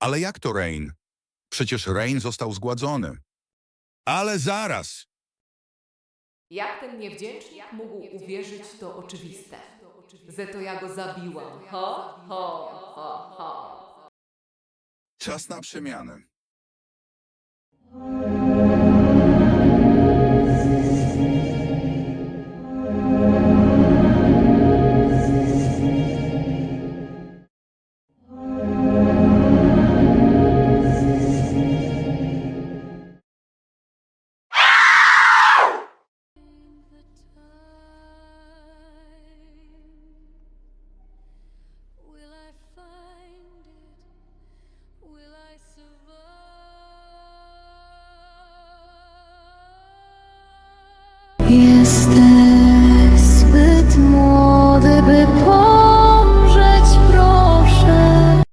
Ale jak to Rain? Przecież Rain został zgładzony. Ale zaraz! Jak ten niewdzięcznik mógł uwierzyć, to oczywiste. Że to ja go zabiłam. Ho, ho, ho, ho. Czas na przemianę.